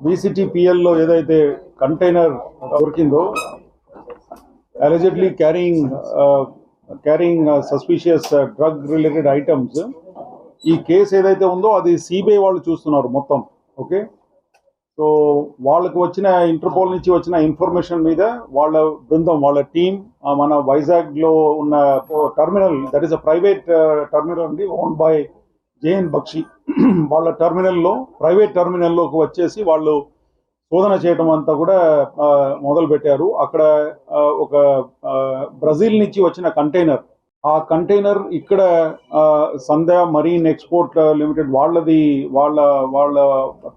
బీసీటీపీఎల్లో ఏదైతే container దొరికిందో allegedly carrying carrying suspicious drug related items ఈ case ఏదైతే ఉందో అది సిబిఐ వాళ్ళు చూస్తున్నారు మొత్తం ఓకే సో వాళ్ళకు వచ్చిన ఇంటర్పోల్ నుంచి వచ్చిన ఇన్ఫర్మేషన్ మీద వాళ్ళ బృందం వాళ్ళ టీం మన వైజాగ్లో ఉన్న terminal that is a private terminal అండి ఓన్ బై జేఎన్ బక్షి వాళ్ళ టర్మినల్లో ప్రైవేట్ టెర్మినల్లోకి వచ్చేసి వాళ్ళు శోధన చేయడం అంతా కూడా మొదలుపెట్టారు. అక్కడ ఒక బ్రెజిల్ నుంచి వచ్చిన కంటైనర్. ఆ కంటైనర్ ఇక్కడ ఆ, సంధ్య మరీన్ ఎక్స్పోర్ట్ లిమిటెడ్ వాళ్ళది వాళ్ళ వాళ్ళ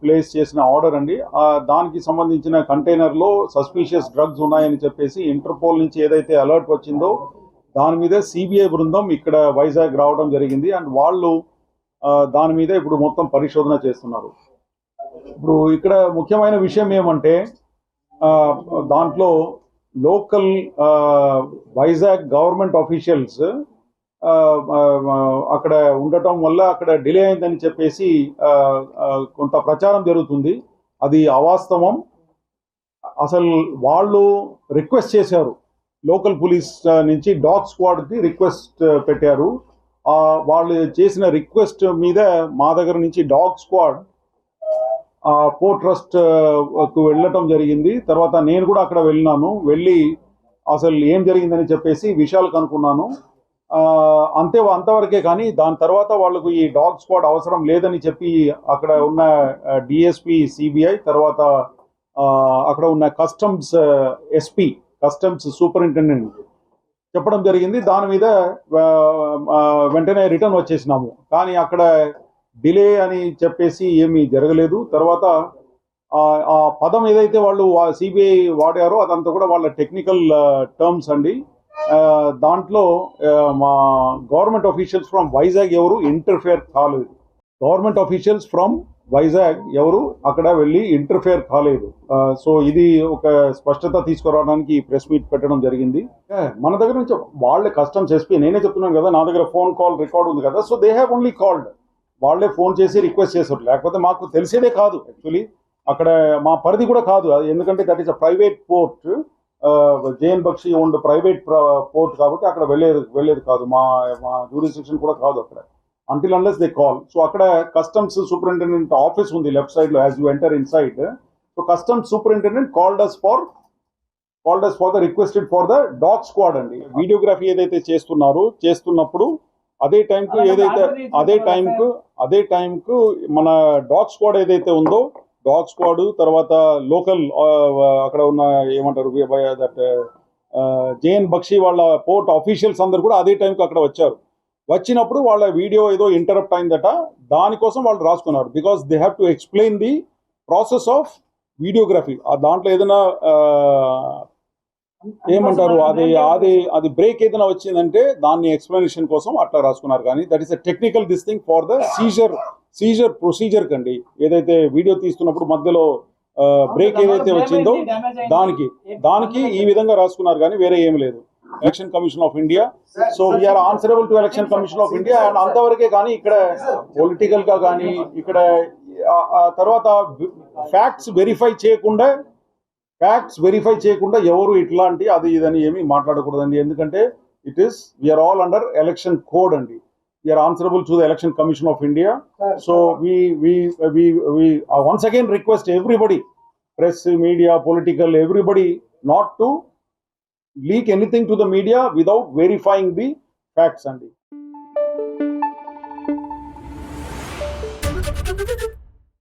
ప్లేస్ చేసిన ఆర్డర్ అండి. ఆ దానికి సంబంధించిన కంటైనర్లో సస్పీషియస్ డ్రగ్స్ ఉన్నాయని చెప్పేసి ఇంటర్పోల్ నుంచి ఏదైతే అలర్ట్ వచ్చిందో దాని మీద సిబిఐ బృందం ఇక్కడ వైజాగ్ రావడం జరిగింది. అండ్ వాళ్ళు దాని మీద ఇప్పుడు మొత్తం పరిశోధన చేస్తున్నారు. ఇప్పుడు ఇక్కడ ముఖ్యమైన విషయం ఏమంటే దాంట్లో లోకల్ వైజాగ్ గవర్నమెంట్ ఆఫీషియల్స్ అక్కడ ఉండటం వల్ల అక్కడ డిలే అయిందని చెప్పేసి కొంత ప్రచారం జరుగుతుంది. అది అవాస్తవం. అసలు వాళ్ళు రిక్వెస్ట్ చేశారు. లోకల్ పోలీస్ నుంచి డాగ్ స్క్వాడ్కి రిక్వెస్ట్ పెట్టారు. వాళ్ళు చేసిన రిక్వెస్ట్ మీద మా దగ్గర నుంచి డాగ్ స్క్వాడ్ ఆ పోర్ట్ ట్రస్ట్ వెళ్ళటం జరిగింది. తర్వాత నేను కూడా అక్కడ వెళ్ళినాను. వెళ్ళి అసలు ఏం జరిగిందని చెప్పేసి విషయాలు కనుక్కున్నాను. ఆ, అంతే అంతవరకే కానీ దాని తర్వాత వాళ్ళకు ఈ డాగ్ స్క్వాడ్ అవసరం లేదని చెప్పి అక్కడ ఉన్న డిఎస్పి సిబిఐ తర్వాత అక్కడ ఉన్న కస్టమ్స్ ఎస్పి కస్టమ్స్ సూపరింటెండెంట్ చెప్పడం జరిగింది. దాని మీద వెంటనే రిటర్న్ వచ్చేసినాము. కానీ అక్కడ డిలే అని చెప్పేసి ఏమీ జరగలేదు. తర్వాత ఆ పదం ఏదైతే వాళ్ళు సిబిఐ వాడారో అదంతా కూడా వాళ్ళ టెక్నికల్ టర్మ్స్ అండి. దాంట్లో మా గవర్నమెంట్ ఆఫీషియల్స్ ఫ్రమ్ వైజాగ్ ఎవరు ఇంటర్ఫేర్ కాలేదు. గవర్నమెంట్ ఆఫీషియల్స్ ఫ్రమ్ వైజాగ్ ఎవరు? అక్కడ వెళ్ళి ఇంటర్ఫేర్ కాలేదు. సో ఇది ఒక స్పష్టత తీసుకురావడానికి ఈ ప్రెస్ మీట్ పెట్టడం జరిగింది. మన దగ్గర నుంచి వాళ్ళే కస్టమ్స్ ఎస్పీ నేనే చెప్తున్నాను కదా నా దగ్గర ఫోన్ కాల్ రికార్డ్ ఉంది కదా so they have only called వాళ్ళే ఫోన్ చేసి రిక్వెస్ట్ చేశారు. లేకపోతే మాకు తెలిసేదే కాదు యాక్చువల్లీ అక్కడ మా పరిధి కూడా కాదు. అది ఎందుకంటే that is a private port JN Bakshi ఉండే ప్రైవేట్ పోర్ట్ కాబట్టి అక్కడ వెళ్ళేది వెళ్ళేది కాదు. మా మా జ్యూరిస్డిక్షన్ కూడా కాదు అక్కడ. Until unless they call so అక్కడ కస్టమ్స్ సూపరింటెండెంట్ ఆఫీస్ ఉంది లెఫ్ట్ సైడ్లో as you enter inside so customs superintendent called us for called us for the requested for the dog squad అండి వీడియోగ్రఫీ ఏదైతే చేస్తున్నారో చేస్తున్నప్పుడు అదే టైంకు ఏదైతే అదే టైంకు అదే టైంకు మన డాగ్ స్క్వాడ్ ఏదైతే ఉందో డాగ్ స్క్వాడ్ తర్వాత లోకల్ అక్కడ ఉన్న ఏమంటారు దట్ జేఎన్ బక్షి వాళ్ళ పోర్ట్ ఆఫీషియల్స్ అందరు కూడా అదే టైంకి అక్కడ వచ్చారు. వచ్చినప్పుడు వాళ్ళ వీడియో ఏదో ఇంటరప్ట్ అయిందట దానికోసం వాళ్ళు రాసుకున్నారు. Because they have to explain the process of videography ఆ దాంట్లో ఏదైనా ఏమంటారు? అది అది అది బ్రేక్ ఏదైనా వచ్చిందంటే దాన్ని ఎక్స్ప్లెనేషన్ కోసం అట్లా రాసుకున్నారు. కానీ that is a technical this thing for the seizure seizure procedure కండి. ఏదైతే వీడియో తీస్తున్నప్పుడు మధ్యలో బ్రేక్ ఏదైతే వచ్చిందో దానికి దానికి ఈ విధంగా రాసుకున్నారు కానీ వేరే ఏం లేదు. Election commission of India so we're answerable to election commission of India and అంతవరకే కానీ ఇక్కడ పొలిటికల్గా కానీ ఇక్కడ తర్వాత ఫ్యాక్ట్స్ వెరిఫై చేయకుండా ఫ్యాక్ట్స్ వెరిఫై చేయకుండా ఎవరు ఇట్లాంటి అది ఇదని ఏమీ మాట్లాడకూడదండి. ఎందుకంటే it is we're all under election code అండి. We're answerable to the election commission of India so we we we we once again request everybody press media political everybody not to leak anything to the media without verifying the facts and